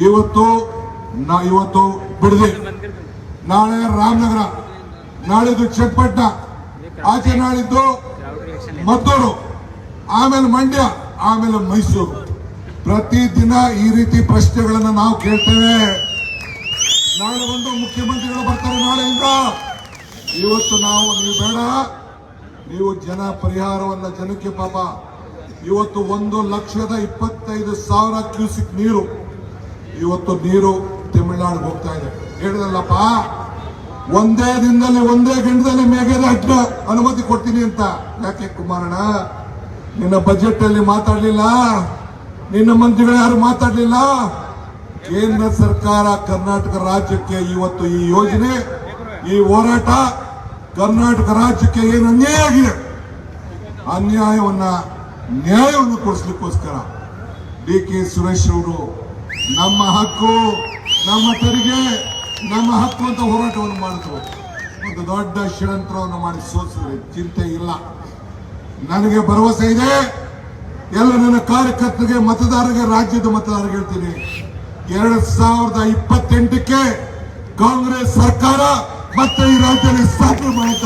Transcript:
ಇವತ್ತು ಇವತ್ತು ಬಿಡದಿ. ನಾಳೆ ರಾಮನಗರ. ನಾಳಿದ್ದು ಚಟ್ಪಟ್ಟ. ಆಚೆ ನಾಳಿದ್ದು ಮದ್ದೂರು. ಆಮೇಲೆ ಮಂಡ್ಯ, ಆಮೇಲೆ ಮೈಸೂರು. ಪ್ರತಿದಿನ ಈ ರೀತಿ ಪ್ರಶ್ನೆಗಳನ್ನು ನಾವು ಕೇಳ್ತೇವೆ. ನಾಳೆ ಒಂದು ಮುಖ್ಯಮಂತ್ರಿಗಳು ಬರ್ತಾರೆ ನಾಳೆಯಿಂದ. ಇವತ್ತು ನಾವು ನೀವು ಬೇಡ. ನೀವು ಜನ ಪರಿಹಾರವನ್ನ ಜನಕ್ಕೆ ಪಾಪ. ಇವತ್ತು ಒಂದು ಲಕ್ಷದ ಇಪ್ಪತ್ತೈದು ಸಾವಿರ ಕ್ಯೂಸಿಕ್ ನೀರು. ಇವತ್ತು ನೀರು ತಮಿಳ್ನಾಡಿಗೆ ಹೋಗ್ತಾ ಇದೆ. ಹೇಳಿದಲ್ಲಪ್ಪ ಒಂದೇ ದಿನದಲ್ಲಿ ಒಂದೇ ಗಂಟದಲ್ಲಿ ಮೇಘದಾಟ ಅನುಮತಿ ಕೊಡ್ತೀನಿ ಅಂತ. ಯಾಕೆ ಕುಮಾರಣ್ಣ? ನಿನ್ನ ಬಜೆಟ್ ಅಲ್ಲಿ ಮಾತಾಡ್ಲಿಲ್ಲ? ನಿನ್ನ ಮಂತ್ರಿಗಳು ಯಾರು ಮಾತಾಡ್ಲಿಲ್ಲ? ಕೇಂದ್ರ ಸರ್ಕಾರ ಕರ್ನಾಟಕ ರಾಜ್ಯಕ್ಕೆ ಇವತ್ತು ಈ ಯೋಜನೆ, ಈ ಹೋರಾಟ ಕರ್ನಾಟಕ ರಾಜ್ಯಕ್ಕೆ ಏನು ಅನ್ಯಾಯ ಆಗಿದೆ? ಅನ್ಯಾಯವನ್ನ ನ್ಯಾಯವನ್ನು ಕೊಡಿಸ್ಲಿಕ್ಕೋಸ್ಕರ ಡಿ ಕೆ ಸುರೇಶ್ ಅವರು ನಮ್ಮ ಹಕ್ಕು, ನಮ್ಮ ತೆರಿಗೆ, ನಮ್ಮ ಹಕ್ಕು ಅಂತ ಹೋರಾಟವನ್ನು ಮಾಡಿದ್ರು ಒಂದು ದೊಡ್ಡ ಷಡ್ಯಂತ್ರವನ್ನು ಮಾಡಿ ಸೋಸಿದ್ರೆ ಚಿಂತೆ ಇಲ್ಲ. ನನಗೆ ಭರವಸೆ ಇದೆ. ಎಲ್ಲ ನನ್ನ ಕಾರ್ಯಕರ್ತರಿಗೆ, ಮತದಾರರಿಗೆ, ರಾಜ್ಯದ ಮತದಾರರಿಗೆ ಹೇಳ್ತೀನಿ. ಎರಡ್ ಸಾವಿರದ ಇಪ್ಪತ್ತೆಂಟಕ್ಕೆ ಕಾಂಗ್ರೆಸ್ ಸರ್ಕಾರ ಮತ್ತೆ ಈ ರಾಜ್ಯದಲ್ಲಿ ಸ್ಥಾಪನೆ ಮಾಡುತ್ತ